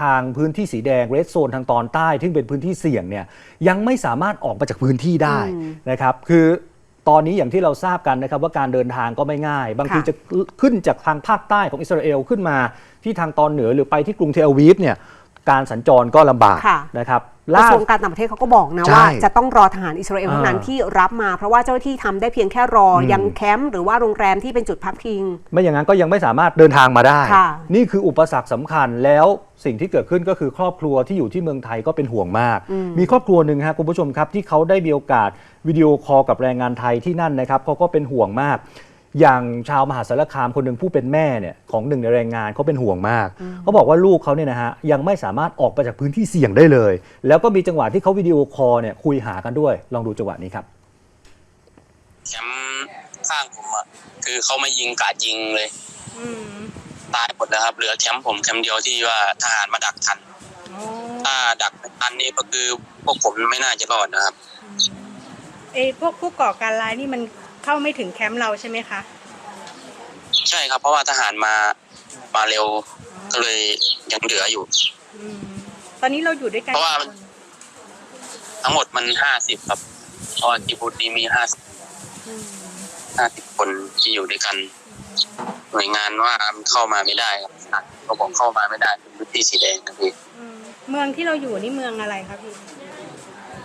ทางพื้นที่สีแดงเรดโซนทางตอนใต้ ซึ่งเป็นพื้นที่เสี่ยงเนี่ยยังไม่สามารถออกมาจากพื้นที่ได้นะครับคือตอนนี้อย่างที่เราทราบกันนะครับว่าการเดินทางก็ไม่ง่าย บางทีค่ะจะขึ้นจากทางภาคใต้ของอิสราเอลขึ้นมาที่ทางตอนเหนือหรือไปที่กรุงเทลอาวีฟเนี่ยการสัญจรก็ลำบากค่ะนะครับ กระล่าทรวงการต่างประเทศเขาก็บอกนะ ใช่ว่าจะต้องรอทหารอิสราเอลเท่านั้นอ่า ที่รับมา เพราะว่าเจ้าหน้าที่ทำได้เพียงแค่รออมยังแคมป์หรือว่าโรงแรมที่เป็นจุดพักพิง ไม่อย่างนั้นก็ยังไม่สามารถเดินทางมาได้ ค่ะ นี่คืออุปสรรคสำคัญแล้วสิ่งที่เกิดขึ้นก็คือครอบครัวที่อยู่ที่เมืองไทยก็เป็นห่วงมาก มีครอบครัวหนึ่งฮะคุณผู้ชมครับที่เขาได้มีโอกาสวิดีโอคอลกับแรงงานไทยที่นั่นนะครับเขาก็เป็นห่วงมาก อย่างชาวมหาสารคามคนหนึ่งผู้เป็นแม่เนี่ยของหนึ่งในแรงงานเขาเป็นห่วงมากเขาบอกว่าลูกเขาเนี่ยนะฮะยังไม่สามารถออกไปจากพื้นที่เสี่ยงได้เลย แล้วก็มีจังหวะที่เขาวิดีโอคอลเนี่ยคุยหากันด้วย ลองดูจังหวะนี้ครับแคมป์ข้างผมอะคือเขามายิงกราดยิงเลยอืมตายหมดแล้วครับ เหลือแคมป์ผมแคมป์เดียวที่ว่าทหารมาดักทันอ๋อถ้าดักไม่ทันนี่ก็คือพวกผมไม่น่าจะรอดนะครับไอ้พวกผู้ก่อการร้ายนี่มัน เข้าไม่ถึงแคมป์เราใช่ไหมคะใช่ครับ เพราะว่าทหารมามาเร็วก็เลยยังเหลืออยู่ อืมตอนนี้เราอยู่ด้วยกันเพราะว่า กี่คนทั้งหมดมันห้าสิบครับเพราะว่าจิบูตีมีห้าอืมห้าสิบคนที่อยู่ด้วยกัน หน่วยงานว่าเข้ามาไม่ได้ครับเขาบอกเข้ามาไม่ได้เป็นพื้นที่สีแดงครับพี่อืมเมืองที่เราอยู่นี่เมืองอะไรครับพี่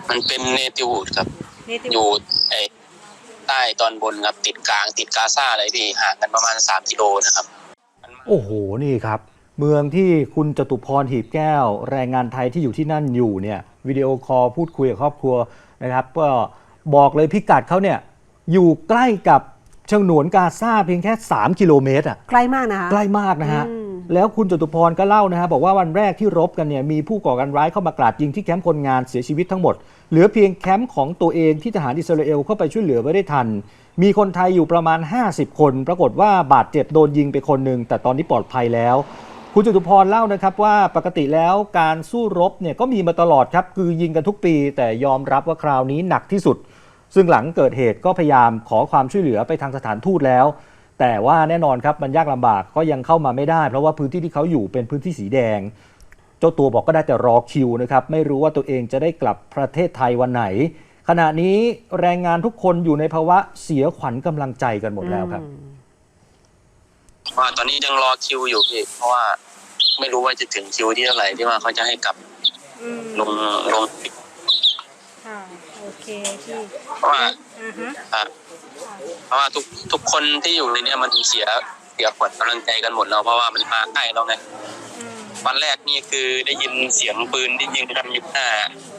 มันเป็นเนติวูดครับ เนติอยู่ไอ้ ใต้ตอนบนครับติดกลางติดกาซาเลยพี่ห่างกันประมาณ 3 กิโลนะครับ โอ้โหนี่ครับ เมืองที่คุณจตุพรหีบแก้ว แรงงานไทยที่อยู่ที่นั่นอยู่เนี่ยวิดีโอคอลพูดคุยกับครอบครัวนะครับ ก็บอกเลยพิกัดเขาเนี่ยอยู่ใกล้กับฉนวนกาซาเพียงแค่ 3 กิโลเมตรอะใกล้มากนะคะใกล้มากนะฮะอืมแล้วคุณจตุพรก็เล่านะฮะบอกว่าวันแรกที่รบกันเนี่ยมีผู้ก่อการร้ายเข้ามากราดยิงที่แคมป์คนงานเสียชีวิตทั้งหมด เหลือเพียงแคมป์ของตัวเองที่ทหารอิสราเอลเข้าไปช่วยเหลือไว้ได้ทัน มีคนไทยอยู่ประมาณ 50 คน ปรากฏว่าบาดเจ็บโดนยิงไปคนหนึ่งแต่ตอนนี้ปลอดภัยแล้ว คุณจตุพรเล่านะครับว่าปกติแล้วการสู้รบเนี่ยก็มีมาตลอดครับคือยิงกันทุกปี แต่ยอมรับว่าคราวนี้หนักที่สุด ซึ่งหลังเกิดเหตุก็พยายามขอความช่วยเหลือไปทางสถานทูตแล้ว แต่ว่าแน่นอนครับมันยากลำบากก็ยังเข้ามาไม่ได้ เพราะว่าพื้นที่ที่เขาอยู่เป็นพื้นที่สีแดง เจ้าตัวบอกก็ได้แต่รอคิวนะครับไม่รู้ว่าตัวเองจะได้กลับประเทศไทยวันไหน ขณะนี้แรงงานทุกคนอยู่ในภาวะเสียขวัญกำลังใจกันหมดแล้วครับว่าตอนนี้ยังรอคิวอยู่พี่ เพราะว่าไม่รู้ว่าจะถึงคิวที่เท่าไหร่ที่ว่าเขาจะให้กลับอืมลงลงค่ะโอเคพี่เพราะว่าอ่าฮะอะเพราะว่าทุกทุกคนที่อยู่ในเนี้ยมันเสียเสียขวัญกำลังใจกันหมดแล้วเพราะว่ามันมาใกล้เราไง อืม วันแรกนี่คือได้ยินเสียงปืนที่ยิงกันอยู่หน้า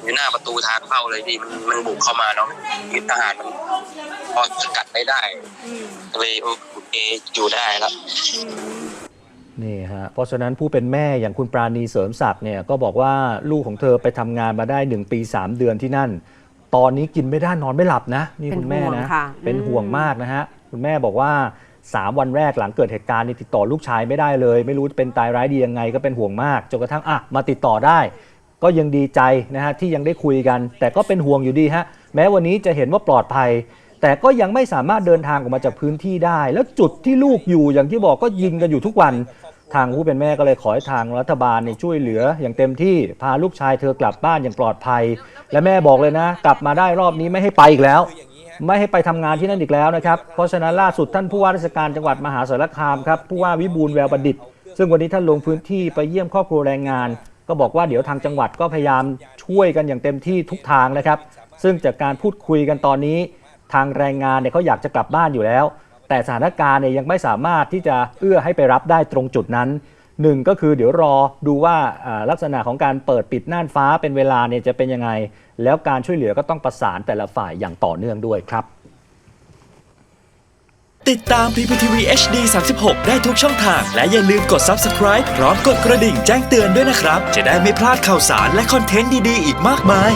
อยู่หน้าประตูทางเข้าเลยพี่มันมันบุกเข้ามาเนาะทีทหารมันพอสกัดไปได้อืมเลยโอเคอยู่ได้แล้วอืมนี่ฮะเพราะฉะนั้นผู้เป็นแม่อย่างคุณปราณีเสริมศักดิ์เนี่ยก็บอกว่าลูกของเธอไปทำงานมาได้ 1 ปี 3 เดือนที่นั่น ตอนนี้กินไม่ได้นอนไม่หลับนะ นี่คุณแม่เป็นห่วนะงค่ะเป็นอืมห่วงมากนะฮะ คุณแม่บอกว่า 3 วันแรกหลังเกิดเหตุการณ์นี่ติดต่อลูกชายไม่ได้เลย ไม่รู้จะเป็นตายร้ายดียังไงก็เป็นห่วงมากจนกระทั่งอะมาติดต่อได้ ก็ยังดีใจนะฮะที่ยังได้คุยกัน แต่ก็เป็นห่วงอยู่ดีฮะแม้วันนี้จะเห็นว่าปลอดภัย แต่ก็ยังไม่สามารถเดินทางออกมาจากพื้นที่ได้ แล้วจุดที่ลูกอยู่อย่างที่บอกก็ยิงกันอยู่ทุกวันทางผู้เป็นแม่ก็เลยขอให้ทางรัฐบาลเนี่ยช่วยเหลืออย่างเต็มที่พาลูกชายเธอกลับบ้านอย่างปลอดภัย และแม่บอกเลยนะ กลับมาได้รอบนี้ไม่ให้ไปอีกแล้ว ไม่ให้ไปทำงานที่นั่นอีกแล้วนะครับ เพราะฉะนั้นล่าสุดท่านผู้ว่าราชการจังหวัดมหาสารคามครับผู้ว่าวิบูลแววประดิษฐ์ซึ่งวันนี้ท่านลงพื้นที่ไปเยี่ยมครอบครัวแรงงาน ก็บอกว่าเดี๋ยวทางจังหวัดก็พยายามช่วยกันอย่างเต็มที่ทุกทางนะครับ ซึ่งจากการพูดคุยกันตอนนี้ ทางแรงงานเนี่ยเขาอยากจะกลับบ้านอยู่แล้ว แต่สถานการณ์เนี่ยยังไม่สามารถที่จะเอื้อให้ไปรับได้ตรงจุดนั้น หนึ่งก็คือเดี๋ยวรอดูว่าลักษณะของการเปิดปิดน่านฟ้าเป็นเวลาเนี่ยจะเป็นยังไง แล้วการช่วยเหลือก็ต้องประสานแต่ละฝ่ายอย่างต่อเนื่องด้วยครับ ติดตาม PPTV HD 36 ได้ทุกช่องทาง และอย่าลืมกด Subscribe พร้อมกดกระดิ่งแจ้งเตือนด้วยนะครับ จะได้ไม่พลาดข่าวสารและคอนเทนต์ดี ๆ อีกมากมาย